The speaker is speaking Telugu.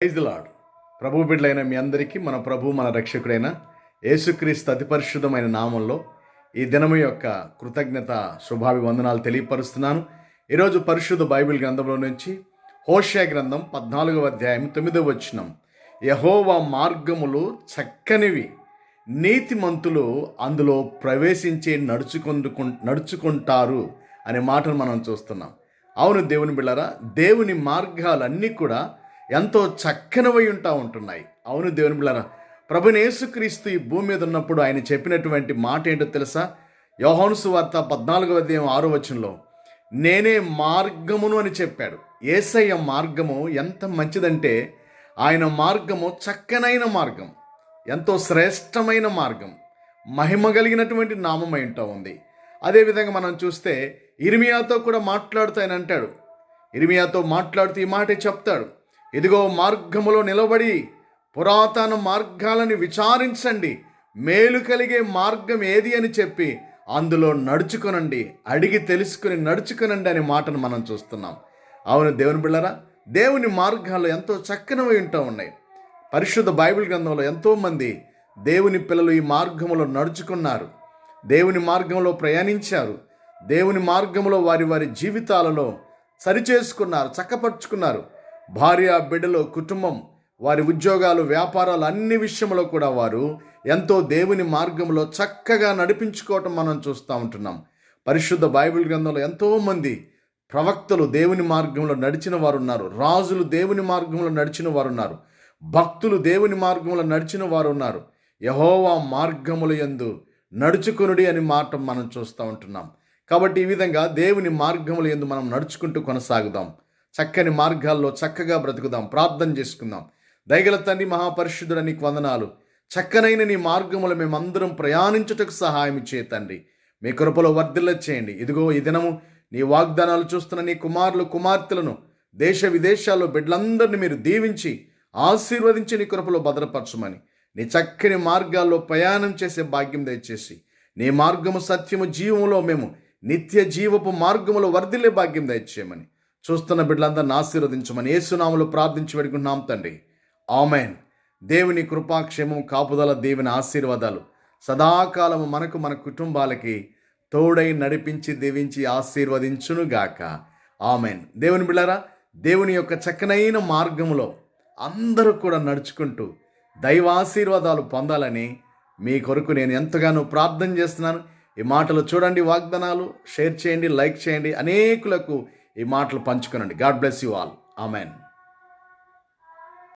ప్రైజ్ లాడ్ ప్రభు బిడ్డలైన మీ అందరికీ మన ప్రభు మన రక్షకుడైన యేసుక్రీస్తు అతి పరిశుద్ధమైన నామంలో ఈ దినము యొక్క కృతజ్ఞత శుభాభివందనాలు తెలియపరుస్తున్నాను. ఈరోజు పరిశుద్ధ బైబిల్ గ్రంథంలో నుంచి హోషయ గ్రంథం పద్నాలుగవ అధ్యాయం తొమ్మిదవ వచనం. యహోవా మార్గములు చక్కనివి నీతిమంతులు అందులో ప్రవేశించి నడుచుకుందుకు నడుచుకుంటారు అనే మాటను మనం చూస్తున్నాం. అవును దేవుని బిళ్ళరా దేవుని మార్గాలన్నీ కూడా ఎంతో చక్కనివై ఉంటా ఉంటున్నాయి. అవును దేవుని బిళ్ళారా ప్రభునేసుక్రీస్తు ఈ భూమి మీద ఉన్నప్పుడు ఆయన చెప్పినటువంటి మాట ఏంటో తెలుసా? యోహాను వార్త పద్నాలుగవ అధ్యాయం ఆరో వచనంలో నేనే మార్గమును అని చెప్పాడు. ఏసయ్య మార్గము ఎంత మంచిదంటే ఆయన మార్గము చక్కనైన మార్గం ఎంతో శ్రేష్టమైన మార్గం మహిమ కలిగినటువంటి నామమై ఉంటా ఉంది. అదేవిధంగా మనం చూస్తే ఇర్మియాతో కూడా మాట్లాడుతూ ఆయన అంటాడు. ఇర్మియాతో మాట్లాడుతూ ఈ మాటే చెప్తాడు. ఇదిగో మార్గములో నిలబడి పురాతన మార్గాలను విచారించండి. మేలు కలిగే మార్గం ఏది అని చెప్పి అందులో నడుచుకొనండి. అడిగి తెలుసుకుని నడుచుకొనండి అనే మాటను మనం చూస్తున్నాం. అవును దేవుని బిళ్ళరా దేవుని మార్గాలు ఎంతో చక్కనవి ఉంటూ ఉన్నాయి. పరిశుద్ధ బైబిల్ గ్రంథంలో ఎంతోమంది దేవుని పిల్లలు ఈ మార్గంలో నడుచుకున్నారు. దేవుని మార్గంలో ప్రయాణించారు. దేవుని మార్గంలో వారి వారి జీవితాలలో సరిచేసుకున్నారు చక్కపరుచుకున్నారు. భార్య బిడ్డలు కుటుంబం వారి ఉద్యోగాలు వ్యాపారాలు అన్ని విషయంలో కూడా వారు ఎంతో దేవుని మార్గంలో చక్కగా నడిపించుకోవటం మనం చూస్తూ ఉంటున్నాం. పరిశుద్ధ బైబిల్ గ్రంథంలో ఎంతోమంది ప్రవక్తలు దేవుని మార్గంలో నడిచిన వారు ఉన్నారు. రాజులు దేవుని మార్గంలో నడిచిన వారు ఉన్నారు. భక్తులు దేవుని మార్గంలో నడిచిన వారు ఉన్నారు. యహోవా మార్గముల యందు నడుచుకునుడి అని మాట మనం చూస్తూ ఉంటున్నాం. కాబట్టి ఈ విధంగా దేవుని మార్గముల యందు మనం నడుచుకుంటూ కొనసాగుదాం. చక్కని మార్గాల్లో చక్కగా బ్రతుకుదాం. ప్రార్థన చేసుకుందాం. దయగల తండ్రి మహాపరిశుద్ధుడ నీకు వందనాలు. చక్కనైన నీ మార్గములు మేమందరం ప్రయాణించుటకు సహాయం చేయతండి తండ్రి. మీ కృపలో వర్ధిల్ల చేయండి. ఇదిగో ఈ దినము నీ వాగ్దానాలు చూస్తున్న నీ కుమారులు కుమార్తెలను దేశ విదేశాల్లో బిడ్డలందరినీ మీరు దీవించి ఆశీర్వదించి నీ కృపలో భద్రపరచమని నీ చక్కని మార్గాల్లో ప్రయాణం చేసే భాగ్యం దయచేసి నీ మార్గము సత్యము జీవములో మేము నిత్య జీవపు మార్గములో వర్ధిల్లే భాగ్యం దయచేయమని చూస్తున్న బిడ్డలందరిని ఆశీర్వదించమని ఏసునాములు ప్రార్థించి పెడుకుంటున్నాం తండ్రి. ఆమెన్. దేవుని కృపాక్షేమం కాపుదల దేవుని ఆశీర్వాదాలు సదాకాలము మనకు మన కుటుంబాలకి తోడై నడిపించి దీవించి ఆశీర్వదించునుగాక. ఆమెన్. దేవుని బిళ్ళారా దేవుని యొక్క చక్కనైన మార్గములో అందరూ కూడా నడుచుకుంటూ దైవాశీర్వాదాలు పొందాలని మీ కొరకు నేను ఎంతగానో ప్రార్థన చేస్తున్నాను. ఈ మాటలు చూడండి వాగ్దానాలు షేర్ చేయండి లైక్ చేయండి. అనేకులకు ఈ మాటలు పంచుకోనండి. God bless you all amen